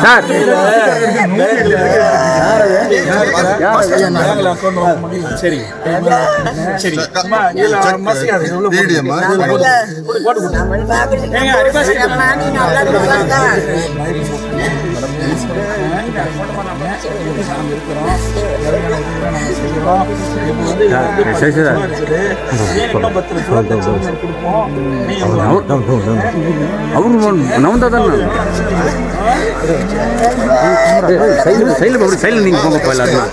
sir சரி சரி மீடியமா ஏங்க ரிக்வெஸ்ட் சரி சார் அவரு நவந்தா தானே சைடில் சைடில் அப்படி சைடில் நீங்கள் போங்க போயிடலாம்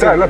चला